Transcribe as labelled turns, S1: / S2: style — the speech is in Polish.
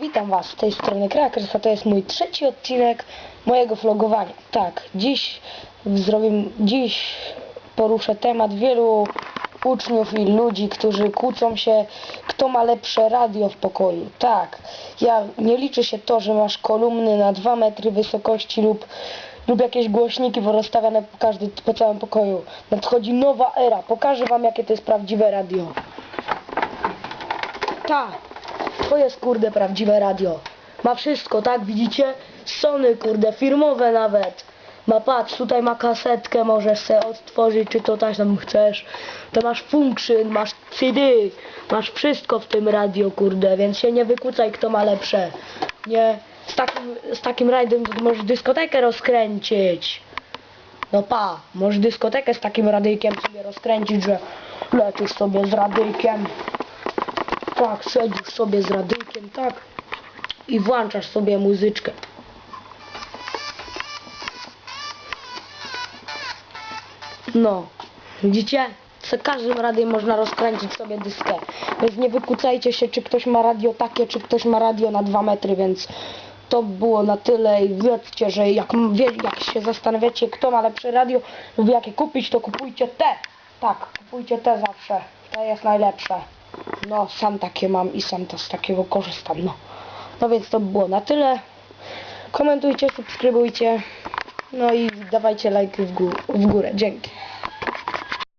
S1: Witam Was z tej strony Krakers, a to jest mój trzeci odcinek mojego vlogowania. Tak, dziś zrobię, dziś poruszę temat wielu uczniów i ludzi, którzy kłócą się, kto ma lepsze radio w pokoju. Tak, ja nie liczy się to, że masz kolumny na 2 metry wysokości lub lub jakieś głośniki porozstawiane po, każdy, po całym pokoju. Nadchodzi nowa era. Pokażę Wam, jakie to jest prawdziwe radio. Tak, to jest kurde prawdziwe radio. Ma wszystko, tak? Widzicie? Sony, kurde, firmowe nawet. Ma patrz, tutaj ma kasetkę, możesz sobie odtworzyć, czy to też tam chcesz. To masz function, masz CD, masz wszystko w tym radio, kurde, więc się nie wykłócaj, kto ma lepsze. Nie, z takim, z takim rajdem możesz dyskotekę rozkręcić. No pa, możesz dyskotekę z takim radyjkiem sobie rozkręcić, że lecisz sobie z radyjkiem. Tak, siedzisz sobie z radyjkiem, tak. I włączasz sobie muzyczkę. No, widzicie? Z każdym radiem można rozkręcić sobie dyskę. Więc nie wykłócajcie się, czy ktoś ma radio takie, czy ktoś ma radio na 2 metry, więc to było na tyle i wiedzcie, że jak, jak się zastanawiacie, kto ma lepsze radio lub jakie kupić, to kupujcie te. Tak, kupujcie te zawsze. To jest najlepsze. No, sam takie mam i sam to z takiego korzystam, no. No więc to było na tyle. Komentujcie, subskrybujcie. No i dawajcie lajki w, gó- w górę. Dzięki.